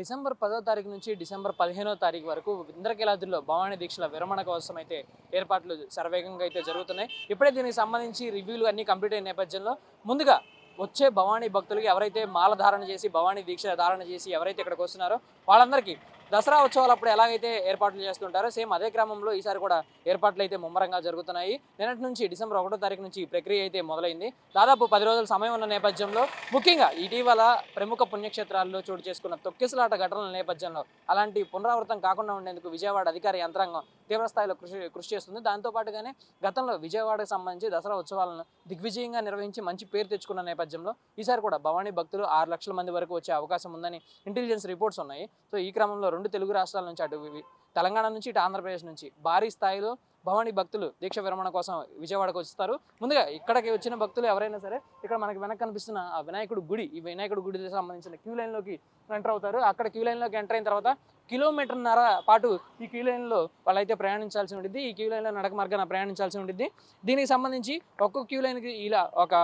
December పదో తారీఖు నుంచి డిసెంబర్ పదిహేనో తారీఖు వరకు ఇంద్రకీలాద్రిలో భవానీ దీక్షల విరమణ కోసం అయితే ఏర్పాట్లు సర్వేగంగా అయితే జరుగుతున్నాయి. ఇప్పుడే దీనికి సంబంధించి రివ్యూలు అన్ని కంప్లీట్ అయిన నేపథ్యంలో ముందుగా వచ్చే భవానీ భక్తులకి ఎవరైతే మాల ధారణ చేసి భవానీ దీక్ష ధారణ చేసి ఎవరైతే ఇక్కడికి వస్తున్నారో వాళ్ళందరికీ దసరా ఉత్సవాలు అప్పుడు ఎలాగైతే ఏర్పాట్లు చేస్తుంటారో సేమ్ అదే క్రమంలో ఈసారి కూడా ఏర్పాట్లు అయితే ముమ్మరంగా జరుగుతున్నాయి. నిన్నటి నుంచి డిసెంబర్ ఒకటో తారీఖు నుంచి ఈ ప్రక్రియ అయితే మొదలైంది. దాదాపు పది రోజుల సమయం ఉన్న నేపథ్యంలో ముఖ్యంగా ఇటీవల ప్రముఖ పుణ్యక్షేత్రాల్లో చోటు చేసుకున్న తొక్కిసలాట ఘటనల నేపథ్యంలో అలాంటి పునరావృతం కాకుండా ఉండేందుకు విజయవాడ అధికార యంత్రాంగం తీవ్రస్థాయిలో కృషి కృషి చేస్తుంది. దాంతోపాటుగానే గతంలో విజయవాడకు సంబంధించి దసరా ఉత్సవాలను దిగ్విజయంగా నిర్వహించి మంచి పేరు తెచ్చుకున్న నేపథ్యంలో ఈసారి కూడా భవానీ భక్తులు ఆరు లక్షల మంది వరకు వచ్చే అవకాశం ఉందని ఇంటెలిజెన్స్ రిపోర్ట్స్ ఉన్నాయి. సో ఈ క్రమంలో రెండు తెలుగు రాష్ట్రాల నుంచి అటు వి- తెలంగాణ నుంచి ఇటు ఆంధ్రప్రదేశ్ నుంచి భారీ స్థాయిలో భవానీ భక్తులు దీక్ష విరమణ కోసం విజయవాడకు వస్తారు. ముందుగా ఇక్కడికి వచ్చిన భక్తులు ఎవరైనా సరే ఇక్కడ మనకి వెనక కనిపిస్తున్న ఆ వినాయకుడు గుడి ఈ వినాయకుడు గుడికి సంబంధించిన క్యూ లైన్లోకి ఎంటర్ అవుతారు. అక్కడ క్యూ లైన్లోకి ఎంటర్ అయిన తర్వాత కిలోమీటర్న్నర పాటు ఈ క్యూ లైన్లో వాళ్ళైతే ప్రయాణించాల్సి ఉంటుంది ఈ క్యూ లైన్లో నడక మార్గాన ప్రయాణించాల్సి ఉంటుంది దీనికి సంబంధించి ఒక్కొక్క క్యూ లైన్కి ఇలా ఒక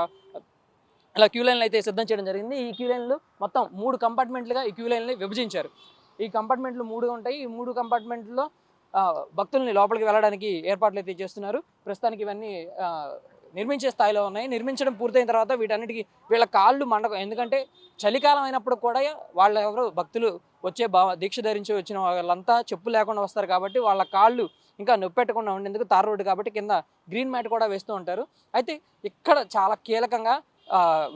ఇలా క్యూ లైన్లు అయితే సిద్ధం చేయడం జరిగింది. ఈ క్యూ లైన్లు మొత్తం మూడు కంపార్ట్మెంట్లుగా ఈ క్యూ లైన్లు విభజించారు. ఈ కంపార్ట్మెంట్లు మూడు ఉంటాయి. ఈ మూడు కంపార్ట్మెంట్లో భక్తుల్ని లోపలికి వెళ్ళడానికి ఏర్పాట్లు అయితే చేస్తున్నారు. ప్రస్తుతానికి ఇవన్నీ నిర్మించే స్థాయిలో ఉన్నాయి. నిర్మించడం పూర్తయిన తర్వాత వీటన్నిటికీ వీళ్ళ కాళ్ళు మండక ఎందుకంటే చలికాలం అయినప్పుడు కూడా వాళ్ళ ఎవరు భక్తులు వచ్చే భావ దీక్ష ధరించి వచ్చిన వాళ్ళంతా చెప్పు లేకుండా వస్తారు కాబట్టి వాళ్ళ కాళ్ళు ఇంకా నొప్పెట్టకుండా ఉండేందుకు తార్ రోడ్డు కాబట్టి కింద గ్రీన్ మ్యాట్ కూడా వేస్తూ ఉంటారు. అయితే ఇక్కడ చాలా కీలకంగా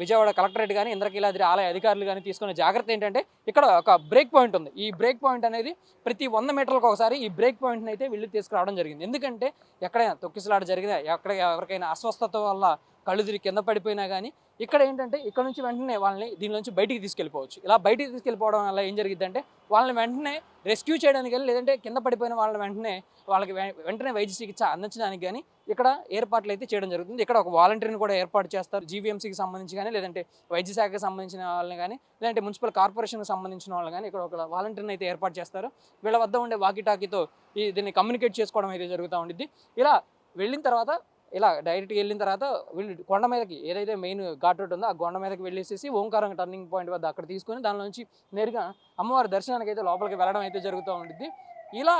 విజయవాడ కలెక్టరేట్ కానీ ఇంద్రకీలాద్రి ఆలయ అధికారులు కానీ తీసుకునే జాగ్రత్త ఏంటంటే ఇక్కడ ఒక బ్రేక్ పాయింట్ ఉంది. ఈ బ్రేక్ పాయింట్ అనేది ప్రతి వంద మీటర్లకు ఒకసారి ఈ బ్రేక్ పాయింట్ని అయితే వీళ్ళు తీసుకురావడం జరిగింది. ఎందుకంటే ఎక్కడైనా తొక్కిసలాట జరిగినా ఎక్కడ ఎవరికైనా అస్వస్థత వల్ల కళ్ళు తిరిగి కింద పడిపోయినా కానీ ఇక్కడ ఏంటంటే ఇక్కడ నుంచి వెంటనే వాళ్ళని దీని నుంచి బయటికి తీసుకెళ్ళిపోవచ్చు. ఇలా బయటికి తీసుకెళ్ళిపోవడం వల్ల ఏం జరిగిద్దంటే వాళ్ళని వెంటనే రెస్క్యూ చేయడానికి కానీ లేదంటే కింద పడిపోయిన వాళ్ళని వెంటనే వాళ్ళకి వె- వెంటనే వైద్య చికిత్స అందించడానికి కానీ ఇక్కడ ఏర్పాట్లు అయితే చేయడం జరుగుతుంది. ఇక్కడ ఒక వాలంటీర్ని కూడా ఏర్పాటు చేస్తారు. జీవీఎంసీకి సంబంధించి కానీ లేదంటే వైద్య శాఖకి సంబంధించిన వాళ్ళని కానీ లేదంటే మున్సిపల్ కార్పొరేషన్కి సంబంధించిన వాళ్ళని కానీ ఇక్కడ ఒక వాలంటీర్ని అయితే ఏర్పాటు చేస్తారు. వీళ్ళ వద్ద ఉండే వాకీటాకీతో ఈ దీన్ని కమ్యూనికేట్ చేసుకోవడం అయితే జరుగుతూ ఉండిద్ది. ఇలా వెళ్ళిన తర్వాత ఇలా డైరెక్ట్గా వెళ్ళిన తర్వాత వీళ్ళు కొండ మీదకి ఏదైతే మెయిన్ ఘాట్ రోడ్ ఉందో ఆ కొండ మీదకి వెళ్ళేసేసి ఓంకారం టర్నింగ్ పాయింట్ వద్ద అక్కడ తీసుకొని దాని నుంచి నేరుగా అమ్మవారి దర్శనానికి అయితే లోపలికి వెళ్ళడం అయితే జరుగుతూ ఉంటుంది ఇలా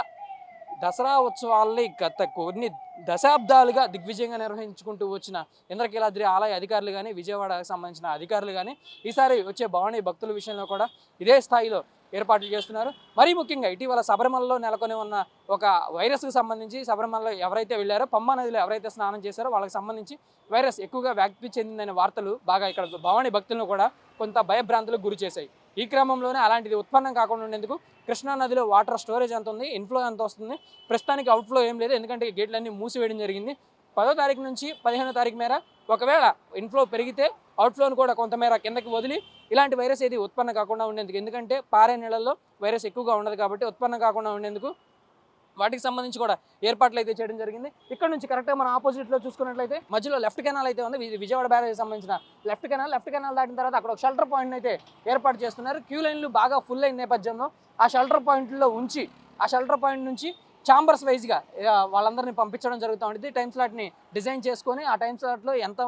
దసరా ఉత్సవాల్ని గత కొన్ని దశాబ్దాలుగా దిగ్విజయంగా నిర్వహించుకుంటూ వచ్చిన ఇంద్రకీలాద్రి ఆలయ అధికారులు కానీ విజయవాడకు సంబంధించిన అధికారులు కానీ ఈసారి వచ్చే భవానీ భక్తుల విషయంలో కూడా ఇదే స్థాయిలో ఏర్పాట్లు చేస్తున్నారు. మరీ ముఖ్యంగా ఇటీవల శబరిమలలో నెలకొని ఉన్న ఒక వైరస్కు సంబంధించి శబరిమలలో ఎవరైతే వెళ్ళారో పంబా నదిలో ఎవరైతే స్నానం చేశారో వాళ్ళకి సంబంధించి వైరస్ ఎక్కువగా వ్యాప్తి చెందిందనే వార్తలు బాగా ఇక్కడ భవానీ భక్తులను కూడా కొంత భయభ్రాంతులకు గురి చేశాయి. ఈ క్రమంలోనే అలాంటిది ఉత్పన్నం కాకుండా ఉండేందుకు కృష్ణా నదిలో వాటర్ స్టోరేజ్ ఎంత ఉంది ఇన్ఫ్లో ఎంత వస్తుంది ప్రస్తుతానికి అవుట్ఫ్లో ఏం లేదు. ఎందుకంటే గేట్లన్నీ మూసివేయడం జరిగింది. పదో తారీఖు నుంచి పదిహేనో తారీఖు మేర ఒకవేళ ఇన్ఫ్లో పెరిగితే అవుట్ఫ్లోను కూడా కొంతమేర కిందకి వదిలి ఇలాంటి వైరస్ ఏది ఉత్పన్నం కాకుండా ఉండేందుకు. ఎందుకంటే పారే నీళ్ళల్లో వైరస్ ఎక్కువగా ఉండదు కాబట్టి ఉత్పన్నం కాకుండా ఉండేందుకు వాటికి సంబంధించి కూడా ఏర్పాట్లు అయితే చేయడం జరిగింది. ఇక్కడ నుంచి కరెక్ట్గా మన ఆపోజిట్లో చూసుకున్నట్లయితే మధ్యలో లెఫ్ట్ కెనాల్ అయితే ఉంది. విజయవాడ బ్యారేజ్ సంబంధించిన లెఫ్ట్ కెనాల్. లెఫ్ట్ కెనాల్ దాటిన తర్వాత అక్కడ ఒక షెల్టర్ పాయింట్ అయితే ఏర్పాటు చేస్తున్నారు. క్యూ లైన్లు బాగా ఫుల్ అయిన నేపథ్యంలో ఆ షెల్టర్ పాయింట్లో ఉంచి ఆ షెల్టర్ పాయింట్ నుంచి ఛాంబర్స్ వైజ్గా వాళ్ళందరినీ పంపించడం జరుగుతూ ఉంటుంది టైం స్లాట్ని డిజైన్ చేసుకొని ఆ టైం స్లాట్లో ఎంత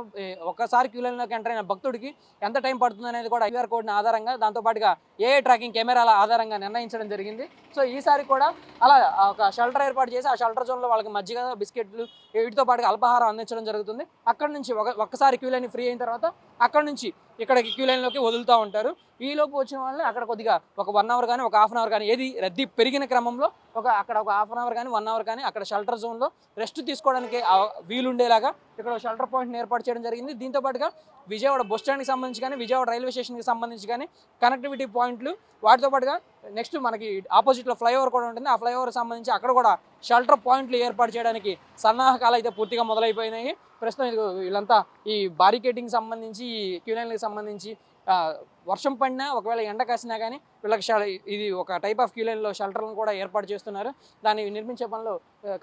ఒకసారి ఒక్కసారి క్యూ ఎంటర్ అయిన భక్తుడికి ఎంత టైం పడుతుంది అనేది కూడా ఐఆర్ కోడ్ని ఆధారంగా దాంతోపాటుగా ఏఏ ట్రాకింగ్ కెమెరాల ఆధారంగా నిర్ణయించడం జరిగింది. సో ఈసారి కూడా అలా ఒక షెల్టర్ ఏర్పాటు చేసి ఆ షెల్టర్ జోన్లో వాళ్ళకి మజ్జిగ బిస్కెట్లు వీటితో పాటుగా అల్పాహారం అందించడం జరుగుతుంది. అక్కడ నుంచి ఒక ఒక్కసారి క్యూ లైన్ ఫ్రీ అయిన తర్వాత అక్కడ నుంచి ఇక్కడ క్యూ లైన్లోకి వదులుతూ ఉంటారు. ఈలోపు వచ్చిన వాళ్ళని అక్కడ కొద్దిగా ఒక వన్ అవర్ కానీ ఒక హాఫ్ అన్ అవర్ కానీ ఏది రద్దీ పెరిగిన క్రమంలో ఒక అక్కడ ఒక హాఫ్ అన్ అవర్ కానీ వన్ అవర్ కానీ అక్కడ షెల్టర్ జోన్లో రెస్ట్ తీసుకోవడానికి వీలుండేలాగా ఇక్కడ షెల్టర్ పాయింట్ని ఏర్పాటు చేయడం జరిగింది. దీంతో పాటుగా విజయవాడ బస్ స్టాండ్కి సంబంధించి కానీ విజయవాడ రైల్వే స్టేషన్కి సంబంధించి కానీ కనెక్టివిటీ పాయింట్లు వాటితో పాటుగా నెక్స్ట్ మనకి ఆపోజిట్లో ఫ్లైఓవర్ కూడా ఉంటుంది. ఆ ఫ్లైఓవర్ సంబంధించి అక్కడ కూడా షెల్టర్ పాయింట్లు ఏర్పాటు చేయడానికి సన్నాహకాలు అయితే పూర్తిగా మొదలైపోయినాయి. ప్రస్తుతం ఇది వీళ్ళంతా ఈ బారికేటింగ్ సంబంధించి ఈ క్యూలైన్లకు సంబంధించి వర్షం పడినా ఒకవేళ ఎండ కాసినా కానీ వీళ్ళకి షెల్ ఇది ఒక టైప్ ఆఫ్ క్యూలైన్లో షెల్టర్లను కూడా ఏర్పాటు చేస్తున్నారు. దాన్ని నిర్మించే పనిలో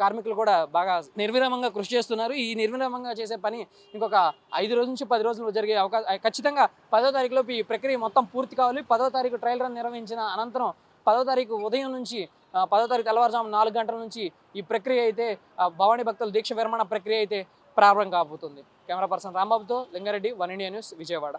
కార్మికులు కూడా బాగా నిర్విరామంగా కృషి చేస్తున్నారు. ఈ నిర్విరామంగా చేసే పని ఇంకొక ఐదు రోజుల నుంచి పది రోజులు జరిగే అవకాశం ఖచ్చితంగా పదో తారీఖులోపు ఈ ప్రక్రియ మొత్తం పూర్తి కావాలి. పదో తారీఖు ట్రయల్ రన్ నిర్వహించిన అనంతరం పదో తారీఖు ఉదయం నుంచి పదో తారీఖు తెల్లవారుజాము నాలుగు గంటల నుంచి ఈ ప్రక్రియ అయితే భవాని భవానీ భక్తుల దీక్ష విరమణ ప్రక్రియ అయితే ప్రారంభం కాబోతుంది. Camera person రాంబాబుతో Lingareddy one India news Vijayawada.